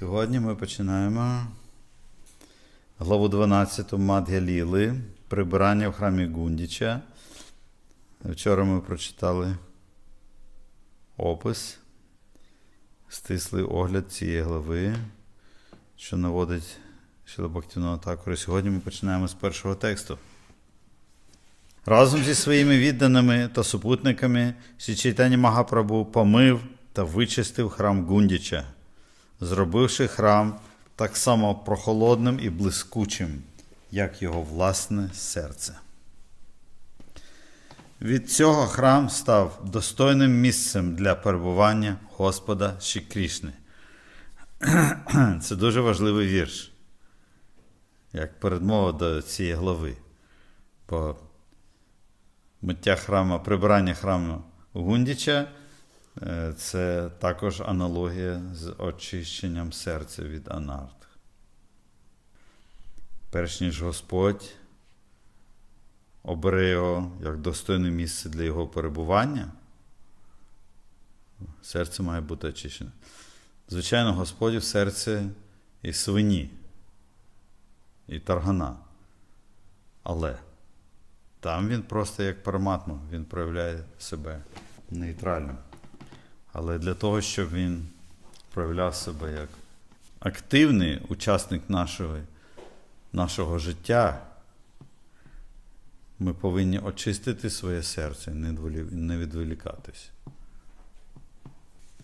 Сьогодні ми починаємо главу 12 Мадгеліли, прибирання в храмі Гундіча. Вчора ми прочитали опис, стислий огляд цієї глави, що наводить Шилобактівного такора. Сьогодні ми починаємо з першого тексту. Разом зі своїми відданими та супутниками Січайтані Магапрабу помив та вичистив храм Гундіча, зробивши храм так само прохолодним і блискучим, як його власне серце. Від цього храм став достойним місцем для перебування Господа Ші Це дуже важливий вірш, як передмова до цієї глави. Бо миття храму, прибирання храму Гундіча це також аналогія з очищенням серця від анарт. Перш ніж Господь обере його як достойне місце для його перебування, серце має бути очищене. Звичайно, Господь в серці і свині, і таргана. Але там він просто як параматма, він проявляє себе нейтральним. Але для того, щоб він проявляв себе як активний учасник нашого, нашого життя, ми повинні очистити своє серце, не не відволікатись.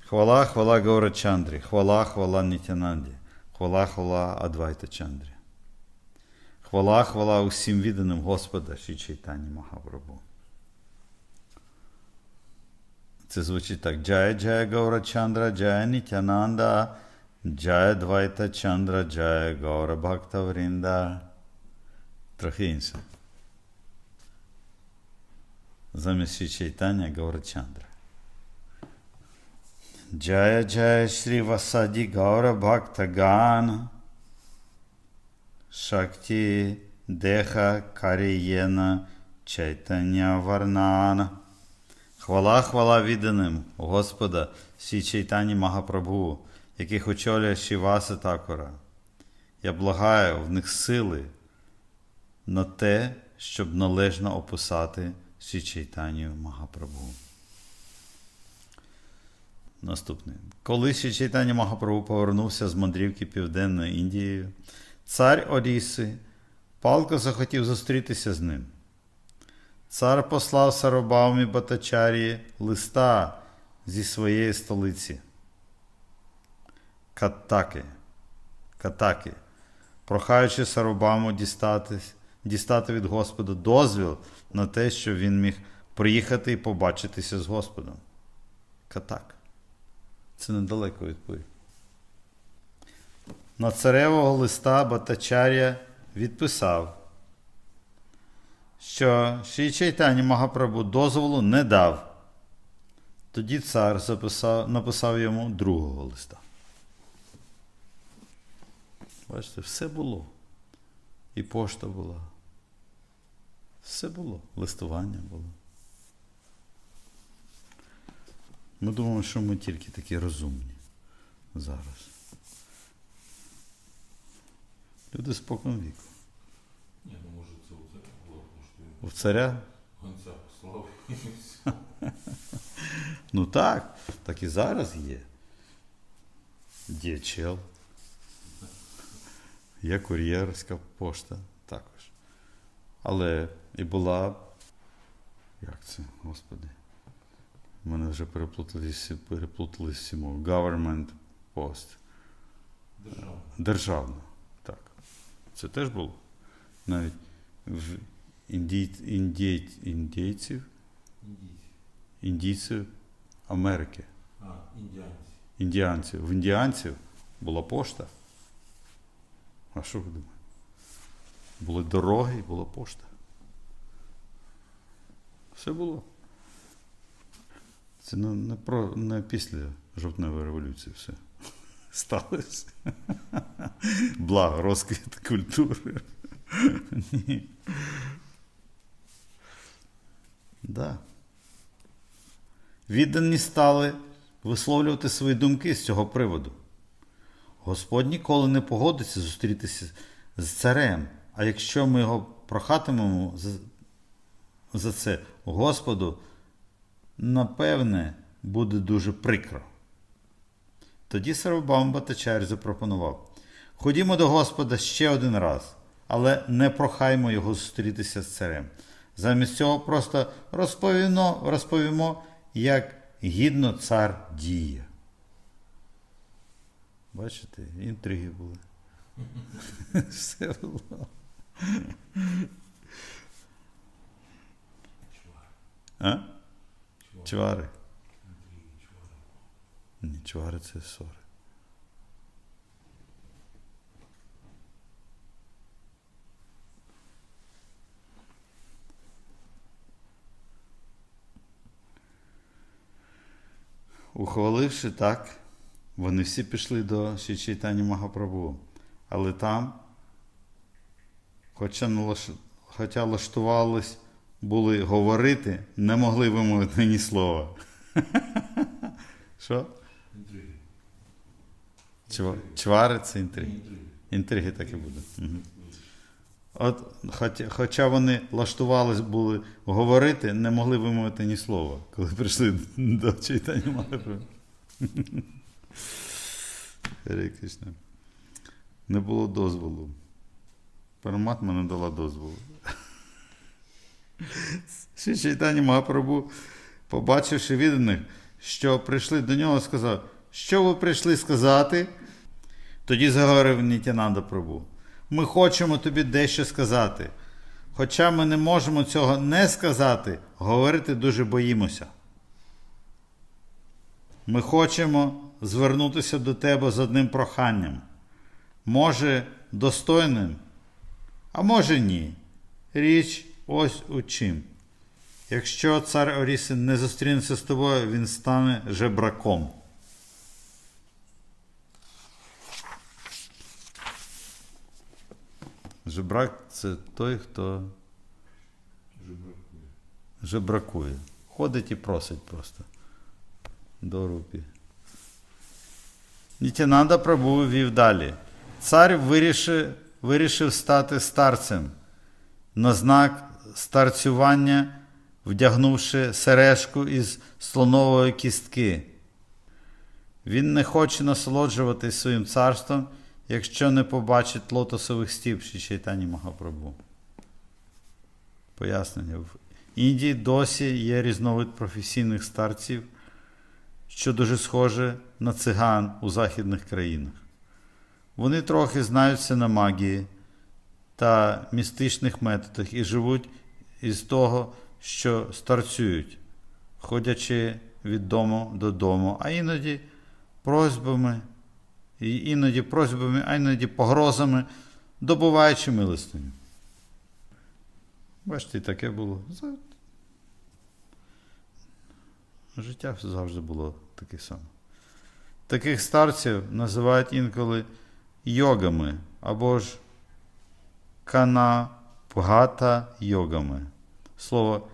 Хвала, хвала Гаура Чандрі, хвала, хвала Нітянанді, хвала, хвала Адвайта Чандрі. Хвала, хвала усім відданим Господа Ші Чайтані. Це звучить так: Джая Джая Гаура Чандра, Джая Нітянанда, Джая Двайта Чандра, Джая Гаура Бхакта Врінда. Трохи інше. Замість Ші Гаура Чандра. Джая Джая Шрі Васаді Гаура Бхакта Гана. Шакти Деха Карієна Чайтання Варнана. Хвала, хвала відданим Господа Сі Чайтані Магапрабху, яких очолює Шіваса Такора. Я благаю в них сили на те, щоб належно описати Сі Чайтанію Магапрабху. Наступне. Коли Сі Чайтані Магапрабху повернувся з мандрівки Південною Індією, Цар Оріси палко захотів зустрітися з ним. Цар послав Сарабаумі Батачарії листа зі своєї столиці Каттаки, Катаки, прохаючи Сарабаму дістатись, дістати від Господа дозвіл на те, щоб він міг приїхати і побачитися з Господом. Катак. Це недалеко відповідь. На царевого листа Батачаря відписав, що Ші Чайтані Магапрабу дозволу не дав. Тоді цар записав, написав йому другого листа. Бачите, все було. І пошта була. Все було. Листування було. Ми думаємо, що ми тільки такі розумні зараз. Люди спокон віку. Ні, ну може це оце було, У царя? гонця послав. Ну так, так і зараз є. DHL. Є кур'єрська пошта також. Але і була. Як це, господи? У мене вже переплутались, переплутались всі мови. Government Post. Держава. Державна. Так. Це теж було. Навіть в індій, індій, індійців, Індійці. індійців Америки. А, індіанці. індіанців. В індіанців була пошта. А що ви думаєте? Були дороги і була пошта. Все було. Це не, не, про, не після жовтневої революції все сталося. Благо, розквіт культури. Ні. Да. Віддані стали висловлювати свої думки з цього приводу. Господь ніколи не погодиться зустрітися з царем. А якщо ми його прохатимемо за, за це Господу, напевне, буде дуже прикро. Тоді Сарабам Батачар запропонував: Ходімо до Господа ще один раз, але не прохаймо його зустрітися з царем. Замість цього просто розповімо, розповімо як гідно цар діє. Бачите, інтриги були. Все було. А? Чвари. Ні, чвари це сори. Ухваливши так, вони всі пішли до Шичайтані Магапрабу. Але там, хоча, налаш... хоча лаштувались були говорити, не могли вимовити ні слова. Що? Інтриги. Чва- Чвари це інтриги. Інтриги. Інтриги так і буде. От, хоча, хоча вони лаштувались були говорити, не могли вимовити ні слова, коли прийшли до читання Махапрабху. Кришна. Не було дозволу. Параматма не дала дозволу. Ще читання Махапрабху, побачивши відданих, що прийшли до нього, сказав, що ви прийшли сказати? Тоді заговорив Нітянанда Прабу. Ми хочемо тобі дещо сказати. Хоча ми не можемо цього не сказати, говорити дуже боїмося. Ми хочемо звернутися до тебе з одним проханням. Може, достойним, а може ні. Річ ось у чим. Якщо цар Оріси не зустрінеться з тобою, він стане жебраком. Жебрак це той, хто Жебракує. жебракує. Ходить і просить просто. До рупі. Нітянанда Прабу вів далі. Цар вирішив, вирішив стати старцем. На знак старцювання, вдягнувши сережку із слонової кістки. Він не хоче насолоджуватись своїм царством, якщо не побачить лотосових стіп Ші Чайтані Махапрабу. Пояснення. В Індії досі є різновид професійних старців, що дуже схоже на циган у західних країнах. Вони трохи знаються на магії та містичних методах і живуть із того, що старцюють, ходячи від дому до дому, а іноді просьбами, і іноді просьбами, а іноді погрозами, добуваючи милостиню. Бачите, таке було. Життя завжди було таке саме. Таких старців називають інколи йогами або ж канапгата йогами. Слово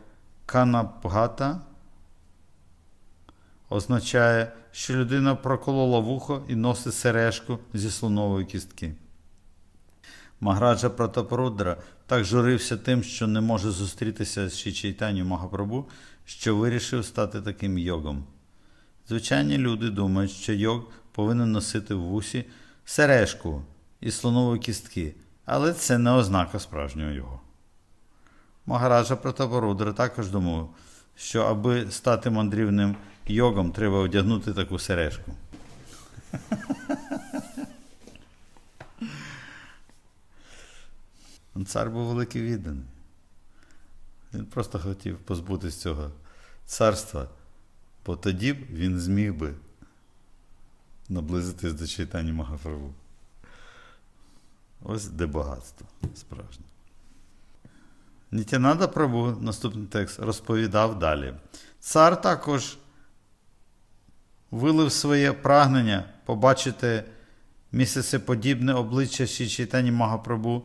канапгата означає, що людина проколола вухо і носить сережку зі слонової кістки. Маграджа Пратапарудра так журився тим, що не може зустрітися з Шічайтаню Махапрабу, що вирішив стати таким йогом. Звичайні люди думають, що йог повинен носити в вусі сережку із слонової кістки, але це не ознака справжнього його. Магараджа Пратапарудра також думав, що аби стати мандрівним йогом, треба одягнути таку сережку. Цар був великий відданий. Він просто хотів позбутися цього царства, бо тоді б він зміг би наблизитись до читання Махапрабху. Ось де багатство справжнє. Нітянада Прабу, наступний текст, розповідав далі. Цар також вилив своє прагнення побачити місяцеподібне обличчя Ші Чайтані Магапрабу,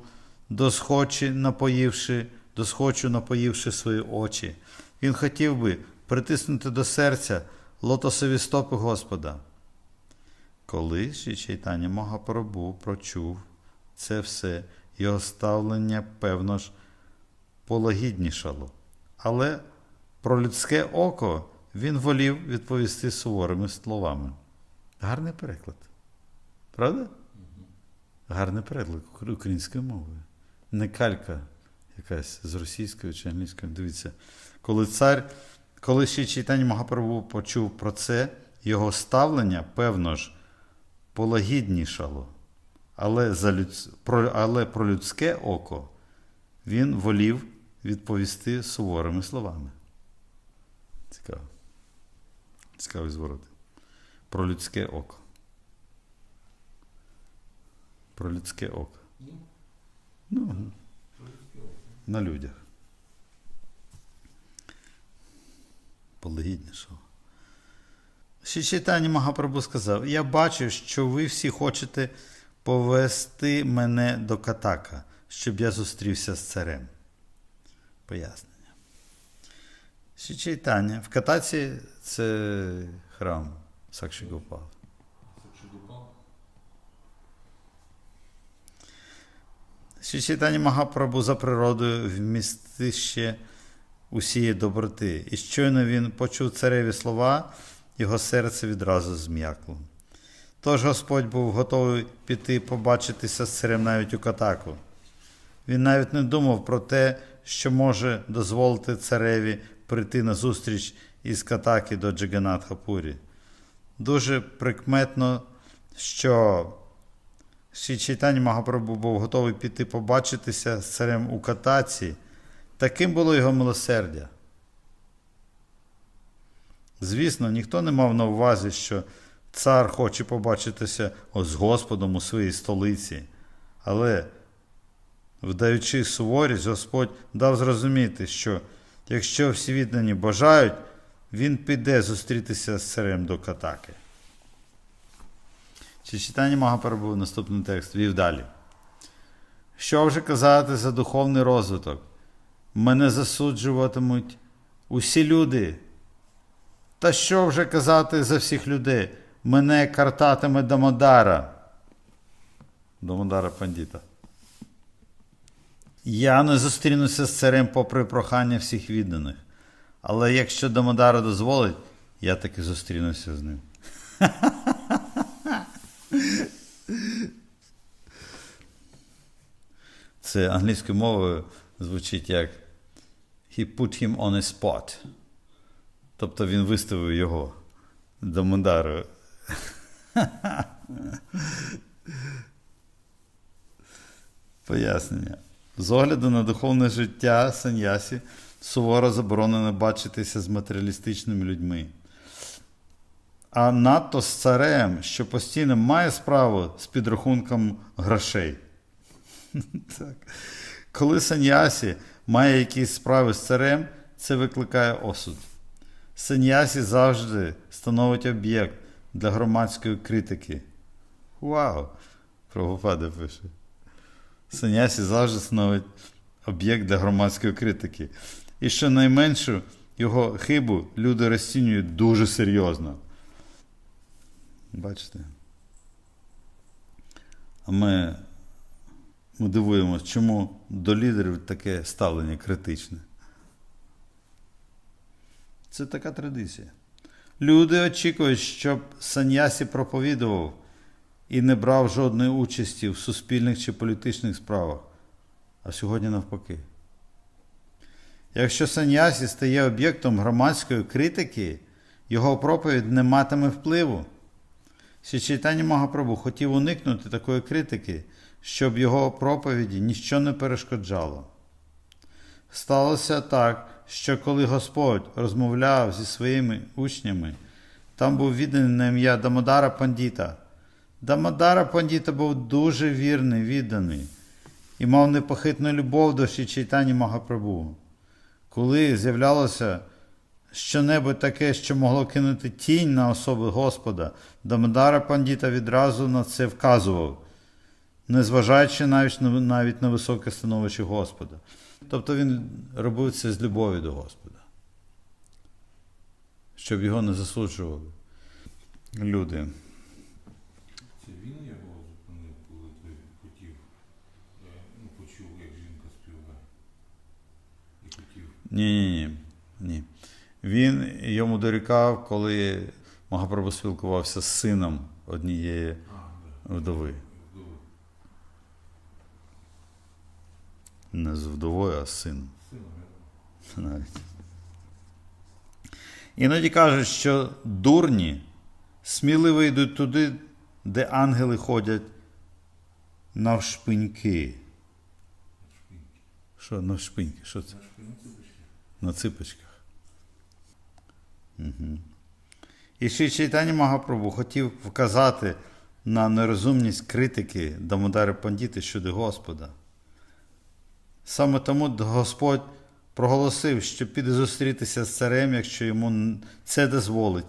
досхочі напоївши, досхочу напоївши свої очі. Він хотів би притиснути до серця лотосові стопи Господа. Коли Ші Чайтані Магапрабу прочув це все, його ставлення, певно ж, полагіднішало. Але про людське око він волів відповісти суворими словами. Гарний переклад. Правда? Гарний переклад українською мовою. Не калька якась з російською чи англійською. Дивіться, коли цар, коли ще читання Магапрабу почув про це, його ставлення, певно ж, полагіднішало. Але, за людс... про... Але про людське око він волів відповісти суворими словами. Цікаво. Цікавий зворот. Про людське око. Про людське око. Ну, Ну, на людях. Полегіднішого. Ще читання Магапрабу сказав: Я бачу, що ви всі хочете повести мене до Катака, щоб я зустрівся з царем. Пояснення. Ще читання. В Катаці це храм Сакші Гопал. Сакшидупал? Ще читання Магапрабу за природою вмістище усієї доброти. І щойно він почув цареві слова, його серце відразу зм'якло. Тож Господь був готовий піти побачитися з царем навіть у катаку. Він навіть не думав про те, що може дозволити цареві прийти на зустріч із катаки до Джаганатхапурі. Дуже прикметно, що Чайтані Магапрабу був готовий піти побачитися з царем у катаці. Таким було його милосердя. Звісно, ніхто не мав на увазі, що цар хоче побачитися з Господом у своїй столиці. Але, вдаючи суворість, Господь дав зрозуміти, що якщо всі віддані бажають, він піде зустрітися з царем до катаки. Чи читання Магапрабу, наступний текст, вів далі. Що вже казати за духовний розвиток? Мене засуджуватимуть усі люди. Та що вже казати за всіх людей? Мене картатиме Дамодара. Дамодара Пандіта. Я не зустрінуся з царем попри прохання всіх відданих. Але якщо Дамодара дозволить, я таки зустрінуся з ним. Це англійською мовою звучить як He put him on a spot. Тобто він виставив його до Мундару. Пояснення. З огляду на духовне життя саньясі суворо заборонено бачитися з матеріалістичними людьми. А надто з царем, що постійно має справу з підрахунком грошей. Так. Коли саньясі має якісь справи з царем, це викликає осуд. Саньясі завжди становить об'єкт для громадської критики. Вау! Прабхупада пише. Саньясі завжди становить об'єкт для громадської критики. І що найменшу його хибу люди розцінюють дуже серйозно. Бачите? А ми, ми дивуємося, чому до лідерів таке ставлення критичне. Це така традиція. Люди очікують, щоб Саньясі проповідував і не брав жодної участі в суспільних чи політичних справах, а сьогодні навпаки. Якщо Саньясі стає об'єктом громадської критики, його проповідь не матиме впливу. Чайтані Магапрабу хотів уникнути такої критики, щоб його проповіді ніщо не перешкоджало. Сталося так, що коли Господь розмовляв зі своїми учнями, там був відданий на ім'я Дамодара Пандіта. Дамодара Пандіта був дуже вірний, відданий і мав непохитну любов до Чайтані Магапрабу. Коли з'являлося щонебудь таке, що могло кинути тінь на особи Господа, Дамодара Пандіта відразу на це вказував, незважаючи навіть на, навіть на високе становище Господа. Тобто він робив це з любові до Господа, щоб його не засуджували люди. Це він його зупинив, коли той хотів, е, ну, почув, як жінка співає. І хотів. Ні, ні, ні. Він йому дорікав, коли Магапрабу спілкувався з сином однієї вдови. Не з вдовою, а з сином. Навіть. Іноді кажуть, що дурні сміливо йдуть туди де ангели ходять навшпиньки. Що навшпиньки? Що це? На ципочках. Угу. І ще Чайтані Магапрабу хотів вказати на нерозумність критики Дамодари Пандіти щодо Господа. Саме тому Господь проголосив, що піде зустрітися з царем, якщо йому це дозволить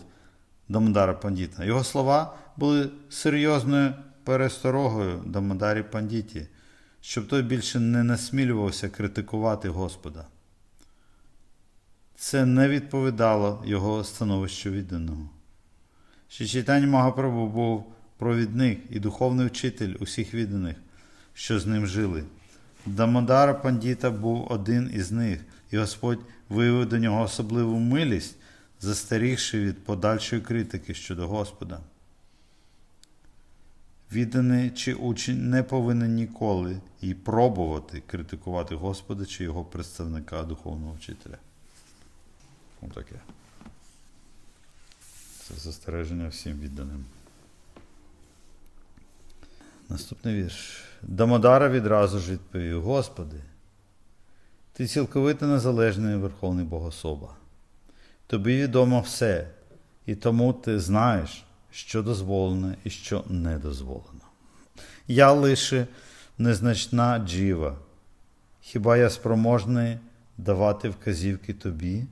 Дамодара Пандіта. Його слова були серйозною пересторогою Дамодарі Пандіті, щоб той більше не насмілювався критикувати Господа. Це не відповідало його становищу відданого. Ще читання Магапрабу був провідник і духовний вчитель усіх відданих, що з ним жили. Дамодара Пандіта був один із них, і Господь виявив до нього особливу милість, застерігши від подальшої критики щодо Господа. Відданий чи учень не повинен ніколи і пробувати критикувати Господа чи його представника духовного вчителя. Отаке. Це застереження всім відданим. Наступний вірш. Дамодара відразу ж відповів: Господи, ти цілковито незалежний Верховний Богособа. Тобі відомо все, і тому ти знаєш, що дозволено і що не дозволено. Я лише незначна джіва. Хіба я спроможний давати вказівки тобі?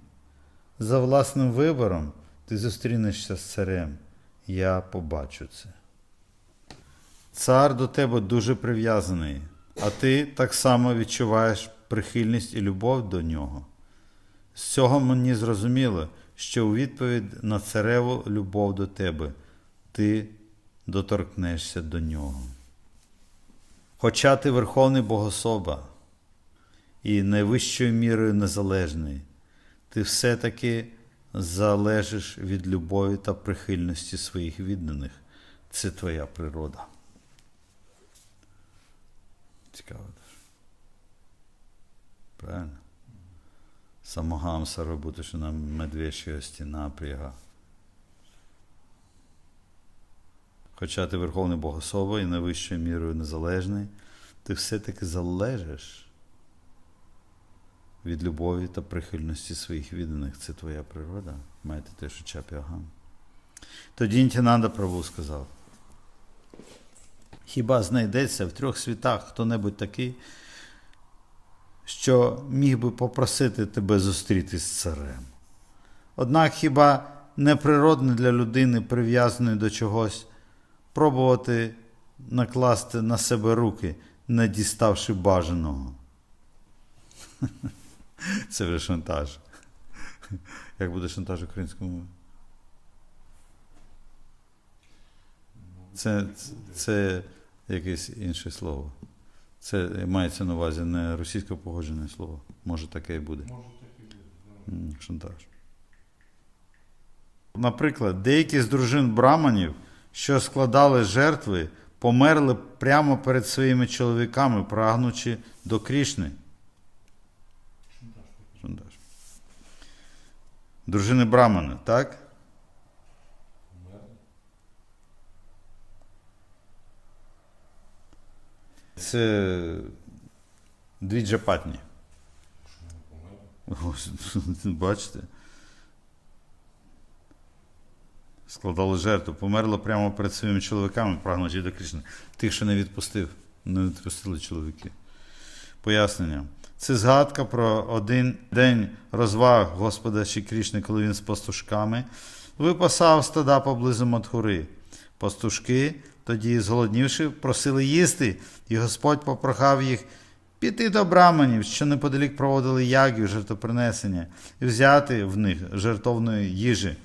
За власним вибором ти зустрінешся з царем. Я побачу це. Цар до тебе дуже прив'язаний, а ти так само відчуваєш прихильність і любов до нього. З цього мені зрозуміло, що у відповідь на цареву любов до тебе ти доторкнешся до нього. Хоча ти Верховний Богособа і найвищою мірою незалежний, ти все-таки залежиш від любові та прихильності своїх відданих. Це твоя природа. Цікаво. Правильно? Самогам Сарабутишина медвежча стіна пряга. Хоча ти Верховний Богособа і найвищою мірою незалежний, ти все-таки залежиш від любові та прихильності своїх відданих. Це твоя природа. Маєте те, що чапіагам. Тоді Нтянанда Прабу сказав. Хіба знайдеться в трьох світах хто-небудь такий, що міг би попросити тебе зустрітись з царем? Однак хіба неприродне для людини, прив'язаної до чогось, пробувати накласти на себе руки, не діставши бажаного? Це вже шантаж. Як буде шантаж українською мовою? Це, це якесь інше слово. Це мається на увазі не російсько погоджене слово. Може таке і буде. Може так і буде. Шантаж. Наприклад, деякі з дружин браманів, що складали жертви, померли прямо перед своїми чоловіками, прагнучи до Крішни. Дружини брамани, так? Це дві джапатні. Бачите? Складали жертву, померло прямо перед своїми чоловіками, прагнучи до Кришни. Тих, що не відпустив, не відпустили чоловіки. Пояснення. Це згадка про один день розваг Господа Ші Крішни, коли він з пастушками випасав стада поблизу Матхури. Пастушки, тоді, зголоднівши, просили їсти, і Господь попрохав їх піти до браманів, що неподалік проводили ягів жертвопринесення, і взяти в них жертовної їжі.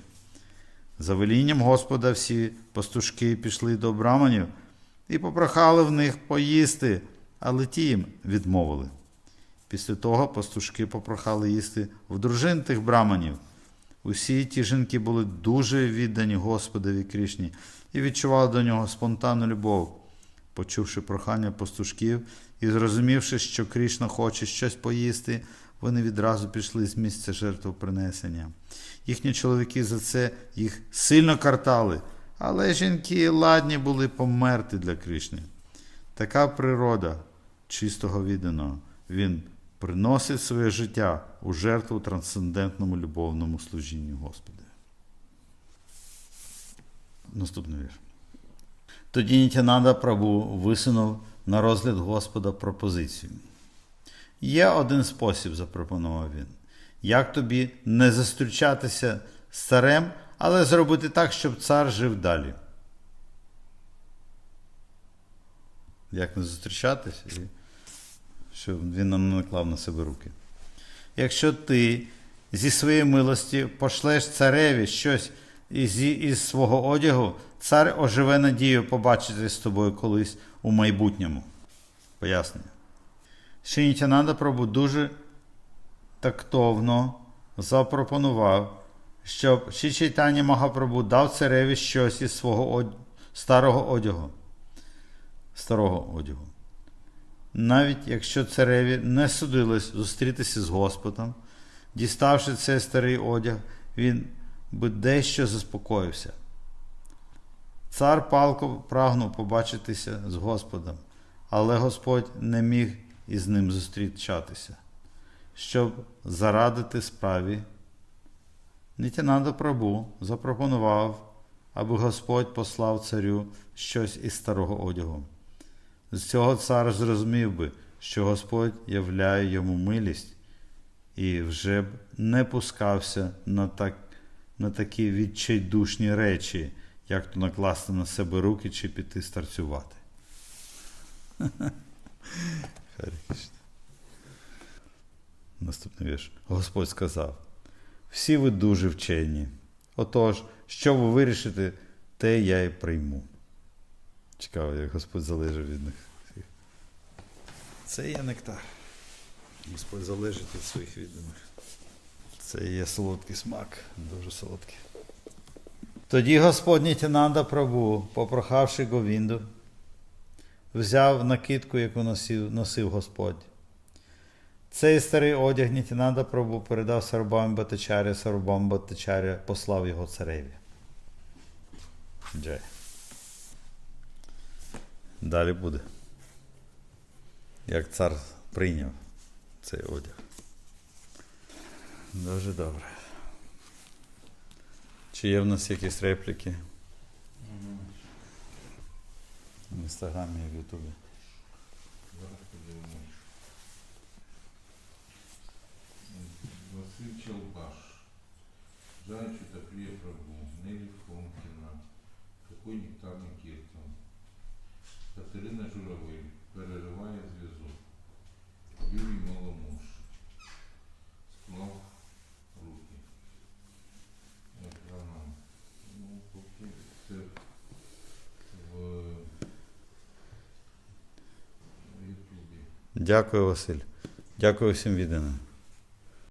За велінням Господа всі пастушки пішли до браманів і попрохали в них поїсти, але ті їм відмовили. Після того пастушки попрохали їсти в дружин тих браманів. Усі ті жінки були дуже віддані Господові Крішні і відчували до нього спонтанну любов. Почувши прохання пастушків і зрозумівши, що Крішна хоче щось поїсти, вони відразу пішли з місця жертвопринесення. Їхні чоловіки за це їх сильно картали, але жінки ладні були померти для Кришни. Така природа чистого відданого. Він приносить своє життя у жертву трансцендентному любовному служінню Господи. Наступний вірш. Тоді Нітянанда Прабу висунув на розгляд Господа пропозицію. Є один спосіб, запропонував він. Як тобі не зустрічатися з царем, але зробити так, щоб цар жив далі. Як не зустрічатися, щоб він нам не наклав на себе руки. Якщо ти зі своєї милості пошлеш цареві щось із, із свого одягу, цар оживе надію побачити з тобою колись у майбутньому. Пояснення. Шинітянанда Прабу дуже тактовно запропонував, щоб Чайтані Махапрабу дав цареві щось із свого од... старого одягу. Старого одягу. Навіть якщо цареві не судилось зустрітися з Господом, діставши цей старий одяг, він би дещо заспокоївся. Цар палко прагнув побачитися з Господом, але Господь не міг із ним зустрічатися. Щоб зарадити справі, Нітянанда Прабу запропонував, аби Господь послав царю щось із старого одягу. З цього цар зрозумів би, що Господь являє йому милість і вже б не пускався на, так, на такі відчайдушні речі, як то накласти на себе руки чи піти старцювати. Харі Кришна. Наступний вірш. Господь сказав: всі ви дуже вчені. Отож, що ви вирішите, те я й прийму. Цікаво, як Господь залежить від них. Це є нектар. Господь залежить від своїх відданих. Це є солодкий смак, дуже солодкий. Тоді Господь Нітянанда Прабу, попрохавши Говінду, взяв накидку, яку носив, носив Господь. Цей старий одяг Нітянанда Прабу передав Сарбам Батачарі, Сарбам Батачарі послав його цареві. Джай. Далі буде. Як цар прийняв цей одяг. Дуже добре. Чи є в нас якісь репліки в інстаграмі і в Ютубі? Василь Челбаш. Жаль, та Прабу. Нелли Фомкина. Какой нектарный Киртон, Катерина Журавель. Перериває зв'язок. Юрій Маломуш. Склав руки. Екрана. Ну, поки це в Ютубі. Дякую, Василь. Дякую всім відданим.